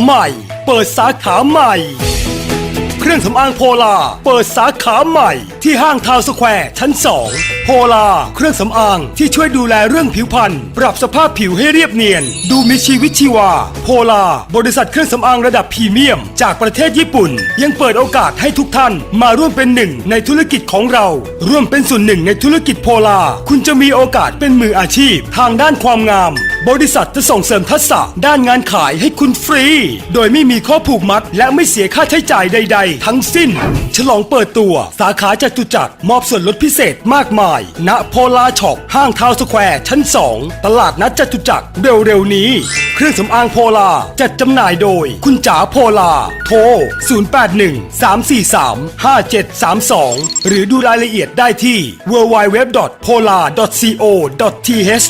ใหม่ เปิดสาขาใหม่ รื่องสำอางโพลา เปิดสาขาใหม่ที่ห้างทาวสแควร์ชั้น 2 โพลา เครื่องสำอางที่ช่วยดูแลเรื่องผิวพรรณปรับสภาพผิวให้เรียบเนียน ดูมีชีวิตชีวา โพลา บริษัทเครื่องสำอางระดับพรีเมียม จากประเทศญี่ปุ่น ยังเปิดโอกาสให้ทุกท่านมาร่วมเป็นหนึ่งในธุรกิจของเรา ร่วมเป็นส่วนหนึ่งในธุรกิจโพลา คุณจะมีโอกาสเป็นมืออาชีพ ทางด้านความงาม บริษัทจะส่งเสริมทักษะด้านงานขายให้คุณฟรี โดยไม่มีข้อผูกมัดและไม่เสียค่าใช้จ่ายใด ๆทั้งสิ้น ฉลองเปิดตัว สาขาจตุจักรมอบส่วนลดพิเศษมากมาย ณโพลาช็อปห้างทาวสแควร์ชั้น 2 ตลาดนัดจตุจักรเร็วๆนี้ เครื่องสำอางโพลาจัดจำหน่ายโดย คุณจ๋าโพลา โทร 081-343-5732 หรือดูรายละเอียดได้ที่ www.polar.co.th